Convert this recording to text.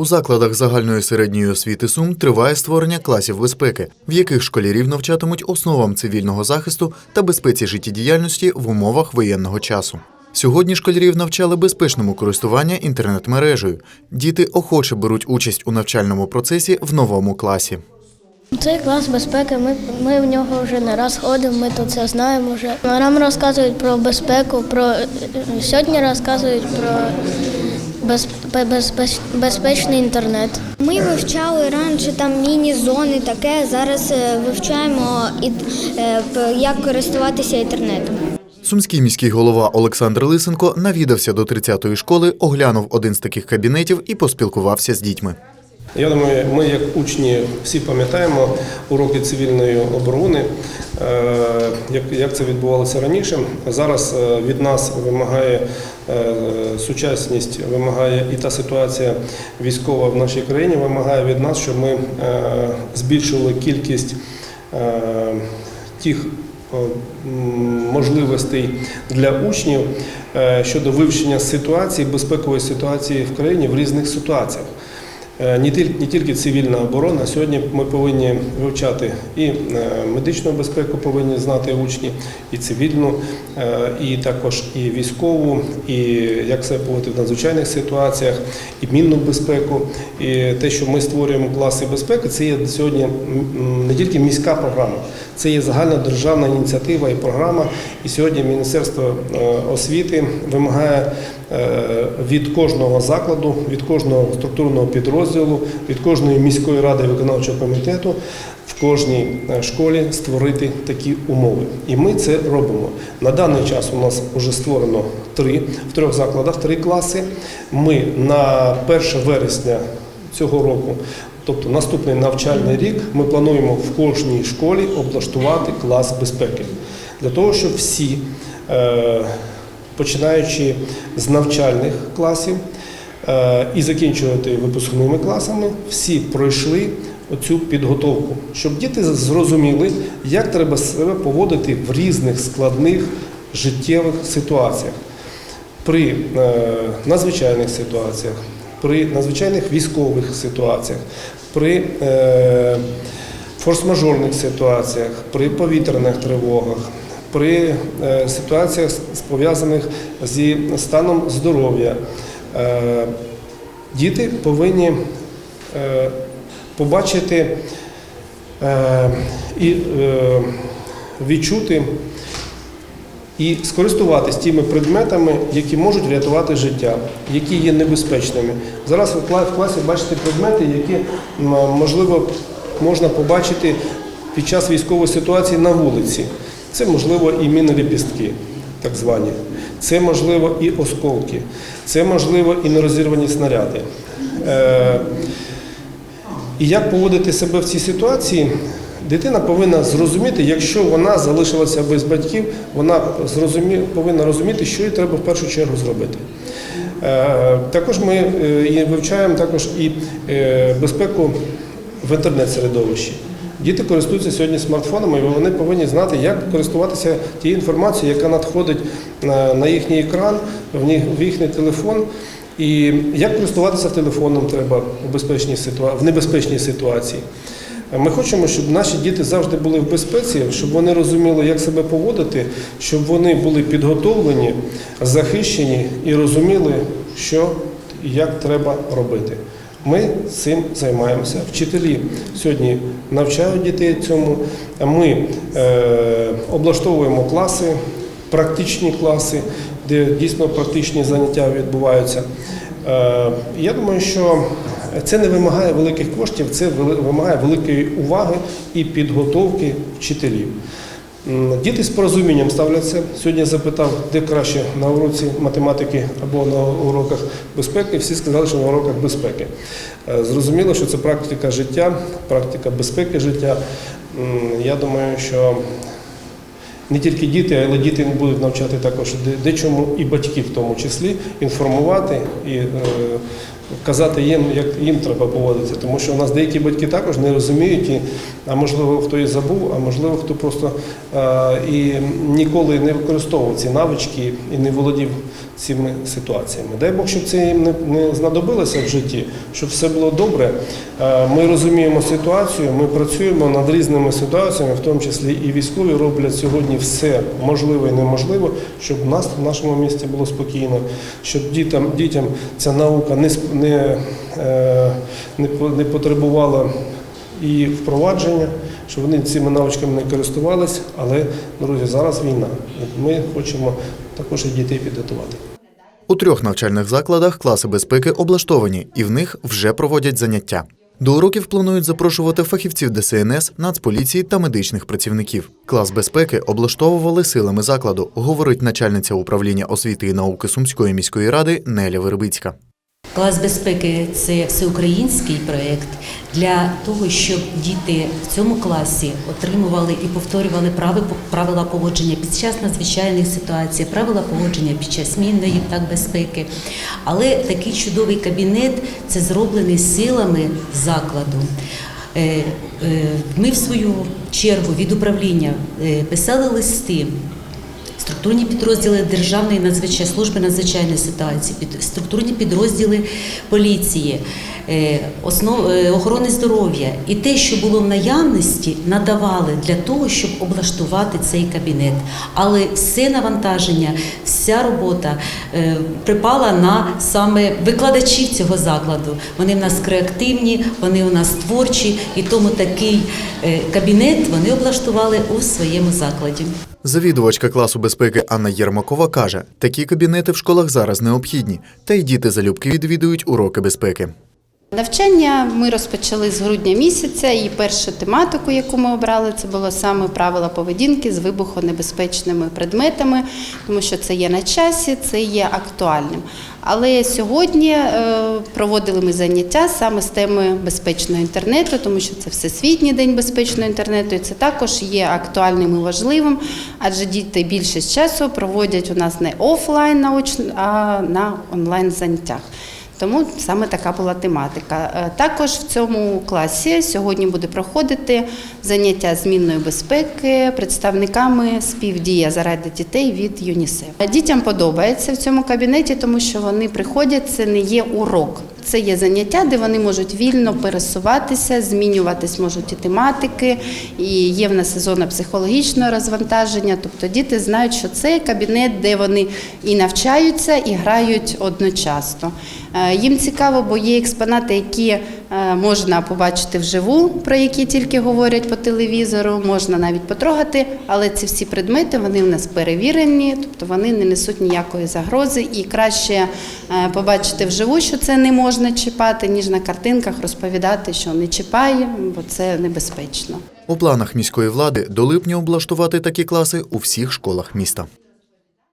У закладах загальної середньої освіти Сум триває створення класів безпеки, в яких школярів навчатимуть основам цивільного захисту та безпеці життєдіяльності в умовах воєнного часу. Сьогодні школярів навчали безпечному користуванню інтернет-мережею. Діти охоче беруть участь у навчальному процесі в новому класі. Цей клас безпеки, ми, ми в нього вже не раз ходимо, ми тут це знаємо вже. Нам розказують про безпеку, про сьогодні розказують про без, без, без, безпечний інтернет. Ми вивчали раніше там міні-зони, таке. Зараз е, вивчаємо і, е, як користуватися інтернетом. Сумський міський голова Олександр Лисенко навідався до 30-ї школи, оглянув один з таких кабінетів і поспілкувався з дітьми. Я думаю, ми, як учні, всі пам'ятаємо уроки цивільної оборони, е, як, це відбувалося раніше. Зараз е, від нас вимагає е, сучасність, вимагає і та ситуація військова в нашій країні, вимагає від нас, щоб ми збільшували кількість тих можливостей для учнів щодо вивчення ситуації, безпекової ситуації в країні в різних ситуаціях. Е, Не тільки, цивільна оборона. Сьогодні ми повинні вивчати і е, медичну безпеку, повинні знати учні, і цивільну, е, і також і військову, і як себе поводити в надзвичайних ситуаціях, і мінну безпеку. І те, що ми створюємо класи безпеки, це є сьогодні не тільки міська програма, це є загальна державна ініціатива і програма. І сьогодні Міністерство освіти вимагає від кожного закладу, від кожного структурного підрозділу, від кожної міської ради виконавчого комітету в кожній е, школі створити такі умови. І ми це робимо. На даний час у нас вже створено три в трьох закладах три класи. Ми на 1 вересня цього року. Тобто наступний навчальний рік ми плануємо в кожній школі облаштувати клас безпеки для того, щоб всі, е, починаючи з навчальних класів е, і закінчувати випускними класами, всі пройшли оцю підготовку, щоб діти зрозуміли, як треба себе поводити в різних складних життєвих ситуаціях. При е, надзвичайних ситуаціях, при надзвичайних військових ситуаціях, при е, форс-мажорних ситуаціях, при повітряних тривогах, при е, ситуаціях, пов'язаних зі станом здоров'я. Е, діти повинні е, побачити і відчути і скористуватись тими предметами, які можуть врятувати життя, які є небезпечними. Зараз в класі бачите предмети, які можливо можна побачити під час військової ситуації на вулиці. Це можливо і міноліпістки, так звані. Це можливо і осколки, це можливо і нерозірвані снаряди. Е, і як поводити себе в цій ситуації, дитина повинна зрозуміти, якщо вона залишилася без батьків, вона зрозумі, повинна розуміти, що їй треба в першу чергу зробити. Е, Також ми е, вивчаємо також і е, безпеку в інтернет-середовищі. Діти користуються сьогодні смартфонами, і вони повинні знати, як користуватися тією інформацією, яка надходить на, на їхній екран, в, в їхній телефон. І як користуватися телефоном треба в, безпечній ситуа... в небезпечній ситуації. Ми хочемо, щоб наші діти завжди були в безпеці, щоб вони розуміли, як себе поводити, щоб вони були підготовлені, захищені і розуміли, що і як треба робити. Ми цим займаємося. Вчителі сьогодні навчають дітей цьому. Ми е, облаштовуємо класи, практичні класи, де дійсно практичні заняття відбуваються. Е, Я думаю, що це не вимагає великих коштів, це вимагає великої уваги і підготовки вчителів. Діти з порозумінням ставляться. Сьогодні я запитав, де краще на уроці математики або на уроках безпеки. Всі сказали, що на уроках безпеки. Е, Зрозуміло, що це практика життя, практика безпеки життя. Я думаю, що не тільки діти, але діти будуть навчати також де- дечому і батьки в тому числі інформувати і е, казати їм, як їм треба поводитися. Тому що у нас деякі батьки також не розуміють, і, а можливо, хто і забув, а можливо, хто просто е, і ніколи не використовував ці навички і не володів цими ситуаціями. Дай Бог, щоб це їм не, знадобилося в житті, щоб все було добре. Е, Ми розуміємо ситуацію, ми працюємо над різними ситуаціями, в тому числі і військові роблять сьогодні все можливе і неможливе, щоб нас в нашому місті було спокійно, щоб дітям, дітям ця наука не, не, е, не потребувала і впровадження, щоб вони цими навичками не користувалися. Але, друзі, зараз війна. Ми хочемо також і дітей підготувати. У трьох навчальних закладах класи безпеки облаштовані, і в них вже проводять заняття. До уроків планують запрошувати фахівців ДСНС, Нацполіції та медичних працівників. Клас безпеки облаштовували силами закладу, говорить начальниця управління освіти і науки Сумської міської ради Неля Вербицька. Клас безпеки це всеукраїнський проєкт для того, щоб діти в цьому класі отримували і повторювали прави- правила поводження під час надзвичайних ситуацій, правила поводження під час мінної так безпеки. Але такий чудовий кабінет це зроблений силами закладу. Е, е, Ми в свою чергу від управління е, писали листи Структурні підрозділи Державної надзвичай служби надзвичайної ситуації, під структурні підрозділи поліції, е, основ е, охорони здоров'я і те, що було в наявності, надавали для того, щоб облаштувати цей кабінет. Але все навантаження, вся робота е, припала на саме викладачів цього закладу. Вони в нас креативні, вони у нас творчі, і тому такий е, кабінет вони облаштували у своєму закладі. Завідувачка класу безпеки Анна Єрмакова каже, такі кабінети в школах зараз необхідні, та й діти залюбки відвідують уроки безпеки. Навчання ми розпочали з грудня місяця, і першу тематику, яку ми обрали, це було саме правила поведінки з вибухонебезпечними предметами, тому що це є на часі, це є актуальним. Але сьогодні е, проводили ми заняття саме з темою безпечного інтернету, тому що це Всесвітній день безпечного інтернету, і це також є актуальним і важливим, адже діти більшість часу проводять у нас не офлайн а на онлайн заняттях. Тому саме така була тематика. Е, Також в цьому класі сьогодні буде проходити заняття змінної безпеки представниками співдія заради дітей від ЮНІСЕФ. Дітям подобається в цьому кабінеті, тому що вони приходять. Це не є урок. Це є заняття, де вони можуть вільно пересуватися, змінюватись можуть і тематики, і є в нас сезона зона психологічного розвантаження. Тобто діти знають, що це кабінет, де вони і навчаються, і грають одночасно. Е, Їм цікаво, бо є експонати, які можна побачити вживу, про які тільки говорять по телевізору, можна навіть потрогати, але ці всі предмети вони в нас перевірені, тобто вони не несуть ніякої загрози, і краще е, побачити вживу, що це не можна чіпати, ніж на картинках розповідати, що не чіпає, бо це небезпечно. У планах міської влади до липня облаштувати такі класи у всіх школах міста.